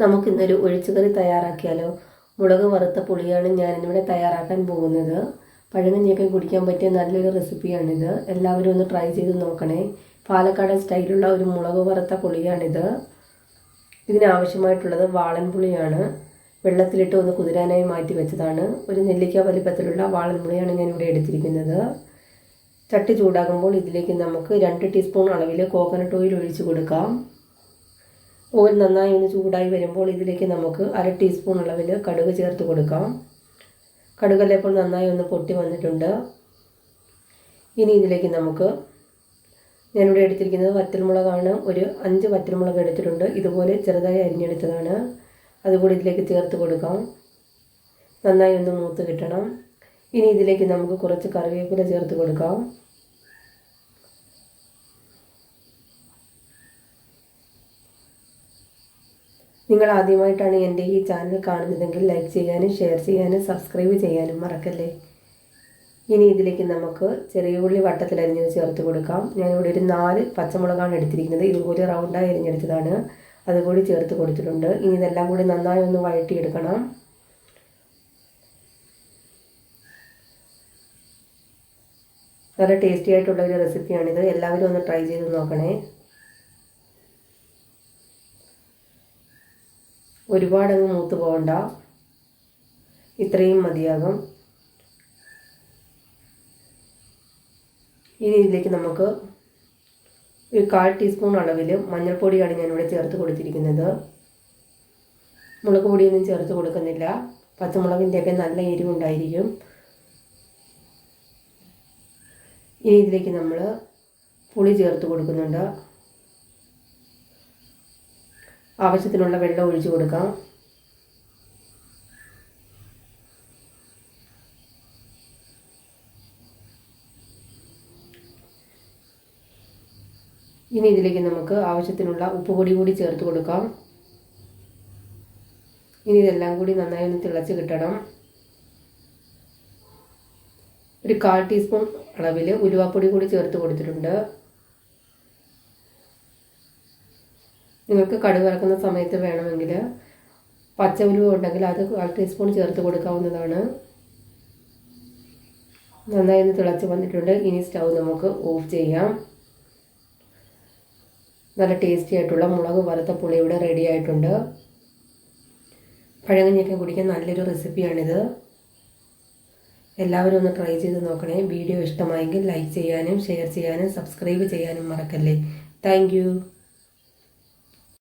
നമുക്കിന്നൊരു ഒഴിച്ചുകറി തയ്യാറാക്കിയാലോ? മുളക് വറുത്ത പുളിയാണ് ഞാനിന്നിവിടെ തയ്യാറാക്കാൻ പോകുന്നത്. പഴങ്കഞ്ഞിയൊക്കെ കുടിക്കാൻ പറ്റിയ നല്ലൊരു റെസിപ്പിയാണിത്. എല്ലാവരും ഒന്ന് ട്രൈ ചെയ്ത് നോക്കണേ. പാലക്കാടൻ സ്റ്റൈലുള്ള ഒരു മുളക് വറുത്ത പുളിയാണിത്. ഇതിനാവശ്യമായിട്ടുള്ളത് വാളൻ പുളിയാണ്. വെള്ളത്തിലിട്ട് ഒന്ന് കുതിരാനായി മാറ്റി വെച്ചതാണ്. ഒരു നെല്ലിക്ക വലിപ്പത്തിലുള്ള വാളൻ പുളിയാണ് ഞാനിവിടെ എടുത്തിരിക്കുന്നത്. ചട്ടി ചൂടാകുമ്പോൾ ഇതിലേക്ക് നമുക്ക് രണ്ട് ടീസ്പൂൺ അളവിൽ കോക്കനട്ട് ഓയിൽ ഒഴിച്ച് കൊടുക്കാം. ഓയിൽ നന്നായി ഒന്ന് ചൂടായി വരുമ്പോൾ ഇതിലേക്ക് നമുക്ക് അര ടീസ്പൂൺ അളവിൽ കടുക് ചേർത്ത് കൊടുക്കാം. കടുകെല്ലാം ഇപ്പോൾ നന്നായി ഒന്ന് പൊട്ടി വന്നിട്ടുണ്ട്. ഇനി ഇതിലേക്ക് നമുക്ക് ഞാനിവിടെ എടുത്തിരിക്കുന്നത് വറ്റൽമുളകാണ്. ഒരു അഞ്ച് വറ്റൽമുളക് എടുത്തിട്ടുണ്ട്. ഇതുപോലെ ചെറുതായി അരിഞ്ഞെടുത്തതാണ്. അതുകൂടി ഇതിലേക്ക് ചേർത്ത് കൊടുക്കാം. നന്നായി ഒന്ന് മൂത്ത് കിട്ടണം. ഇനി ഇതിലേക്ക് നമുക്ക് കുറച്ച് കറിവേപ്പില ചേർത്ത് കൊടുക്കാം. നിങ്ങൾ ആദ്യമായിട്ടാണ് എന്റെ ഈ ചാനൽ കാണുന്നതെങ്കിൽ ലൈക്ക് ചെയ്യാനും ഷെയർ ചെയ്യാനും സബ്സ്ക്രൈബ് ചെയ്യാനും മറക്കല്ലേ? ഇനി ഇതിലേക്ക് നമുക്ക് ചെറിയ ഉള്ളി വട്ടത്തിൽ വട്ടത്തിലരിഞ്ഞത് ചേർത്ത് കൊടുക്കാം. ഞാനിവിടെ ഒരു നാല് പച്ചമുളകാണ് എടുത്തിരിക്കുന്നത്. ഇതുപോലെ റൗണ്ടായി അരിഞ്ഞെടുത്തതാണ്. അതുകൂടി ചേർത്ത് കൊടുത്തിട്ടുണ്ട്. ഇനി ഇതെല്ലാം കൂടി നന്നായി ഒന്ന് വഴറ്റിയെടുക്കണം. നല്ല ടേസ്റ്റി ആയിട്ടുള്ള ഒരു റെസിപ്പിയാണിത് എല്ലാവരും ഒന്ന് ട്രൈ ചെയ്ത് നോക്കണേ. ഒരുപാടങ്ങ് മൂത്ത് പോകണ്ട ഇത്രയും മതിയാകും. ഇനി ഇതിലേക്ക് നമുക്ക് ഒരു കാൽ ടീസ്പൂൺ അളവിൽ മഞ്ഞൾപ്പൊടിയാണ് ഞാനിവിടെ ചേർത്ത് കൊടുത്തിരിക്കുന്നത്. മുളക് പൊടിയൊന്നും ചേർത്ത് കൊടുക്കുന്നില്ല. പച്ചമുളകിന്റെയൊക്കെ നല്ല എരിവുണ്ടായിരിക്കും. ഇനി ഇതിലേക്ക് നമ്മൾ പുളി ചേർത്ത് കൊടുക്കുന്നുണ്ട്. ആവശ്യത്തിനുള്ള വെള്ളം ഒഴിച്ചു കൊടുക്കാം. ഇനി ഇതിലേക്ക് നമുക്ക് ആവശ്യത്തിനുള്ള ഉപ്പുപൊടി കൂടി ചേർത്ത് കൊടുക്കാം. ഇനി ഇതെല്ലാം കൂടി നന്നായി ഒന്ന് തിളച്ച് കിട്ടണം. ഒരു കാൽ ടീസ്പൂൺ അളവിൽ ഉലുവാപ്പൊടി കൂടി ചേർത്ത് കൊടുത്തിട്ടുണ്ട്. നിങ്ങൾക്ക് കടുക് ഇറക്കുന്ന സമയത്ത് വേണമെങ്കിൽ പച്ച ഉലുവ ഉണ്ടെങ്കിൽ അത് കാൽ ടീസ്പൂൺ ചേർത്ത് കൊടുക്കാവുന്നതാണ്. നന്നായി ഒന്ന് തിളച്ച് വന്നിട്ടുണ്ട്. ഇനി സ്റ്റൗ നമുക്ക് ഓഫ് ചെയ്യാം. നല്ല ടേസ്റ്റി ആയിട്ടുള്ള മുളക് വറുത്ത പുളി ഇവിടെ റെഡി ആയിട്ടുണ്ട്. പഴങ്കഞ്ഞിയൊക്കെ കുടിക്കാൻ നല്ലൊരു റെസിപ്പിയാണിത് എല്ലാവരും ഒന്ന് ട്രൈ ചെയ്ത് നോക്കണേ. വീഡിയോ ഇഷ്ടമായെങ്കിൽ ലൈക്ക് ചെയ്യാനും ഷെയർ ചെയ്യാനും സബ്സ്ക്രൈബ് ചെയ്യാനും മറക്കല്ലേ. താങ്ക്